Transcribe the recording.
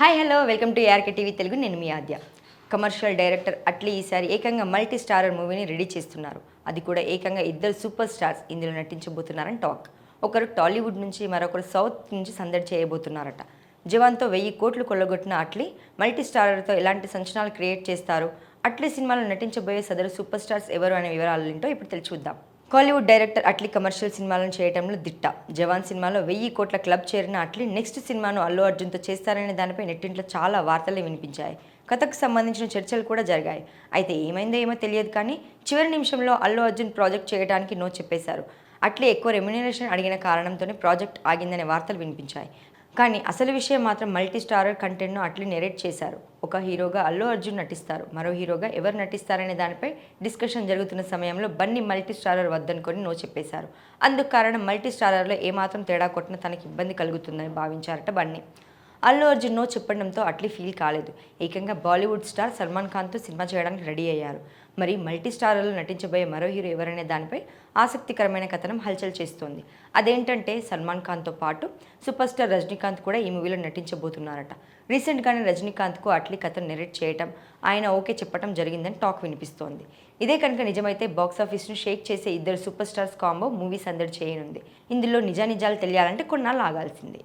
Hi hello welcome to ARK TV Telugu నేను మీ Aadya. Commercial director Atlee ఈసారి ఏకంగా మల్టీ స్టారర్ మూవీని రెడీ చేస్తున్నారు. అది కూడా ఏకంగా ఇద్దరు సూపర్ స్టార్స్ ఇందులో నటించబోతున్నారని టాక్ ఒకరు టాలీవుడ్ నుంచి మరొకరు సౌత్ నుంచి సందడి చేయబోతున్నారట. జవాన్తో వెయ్యి కోట్లు కొల్లగొట్టిన అట్లీ మల్టీ స్టారర్తో ఎలాంటి సంచనాలు క్రియేట్ చేస్తారు? అట్లీ సినిమాలో నటించబోయే సదరు సూపర్ స్టార్స్ ఎవరు అనే వివరాలు ఏంటో ఇప్పుడు తెలుసుకుందాం. కాలీవుడ్ డైరెక్టర్ అట్లీ కమర్షియల్ సినిమాలను చేయడంలో దిట్ట. జవాన్ సినిమాలో వెయ్యి కోట్ల క్లబ్ చేరిన అట్లీ నెక్స్ట్ సినిమాను అల్లు అర్జున్తో చేస్తారనే దానిపై నెట్టింట్లో చాలా వార్తలే వినిపించాయి. కథకు సంబంధించిన చర్చలు కూడా జరిగాయి. అయితే ఏమైందో ఏమో తెలియదు కానీ చివరి నిమిషంలో అల్లు అర్జున్ ప్రాజెక్ట్ చేయడానికి నో చెప్పేశారు. అట్లే ఎక్కువ రెమ్యునరేషన్ అడిగిన కారణంతోనే ప్రాజెక్ట్ ఆగిందనే వార్తలు వినిపించాయి. కానీ అసలు విషయం మాత్రం మల్టీ స్టారర్ కంటెంట్ను అట్లీ నెరేట్ చేశారు. ఒక హీరోగా అల్లు అర్జున్ నటిస్తారు. మరో హీరోగా ఎవరు నటిస్తారనే దానిపై డిస్కషన్ జరుగుతున్న సమయంలో బన్నీ మల్టీ స్టారర్ వద్దనుకొని నో చెప్పేశారు. అందుకు కారణం మల్టీ స్టారర్లో ఏమాత్రం తేడా కొట్టినా తనకి ఇబ్బంది కలుగుతుందని భావించారట బన్నీ. అల్లు అర్జున్ నో చెప్పడంతో అట్లీ ఫీల్ కాలేదు. ఏకంగా బాలీవుడ్ స్టార్ సల్మాన్ ఖాన్తో సినిమా చేయడానికి రెడీ అయ్యారు. మరి మల్టీ స్టార్లలో నటించబోయే మరో హీరో ఎవరనే దానిపై ఆసక్తికరమైన కథనం హల్చల్ చేస్తోంది. అదేంటంటే సల్మాన్ ఖాన్తో పాటు సూపర్ స్టార్ రజనీకాంత్ కూడా ఈ మూవీలో నటించబోతున్నారట. రీసెంట్గానే రజనీకాంత్కు అట్లీ కథను నెరేట్ చేయటం ఆయన ఓకే చెప్పడం జరిగిందని టాక్ వినిపిస్తోంది. ఇదే కనుక నిజమైతే బాక్సాఫీస్ను షేక్ చేసే ఇద్దరు సూపర్ స్టార్స్ కాంబో మూవీ సందడి చేయనుంది. ఇందులో నిజానిజాలు తెలియాలంటే కొన్నాళ్ళు ఆగాల్సిందే.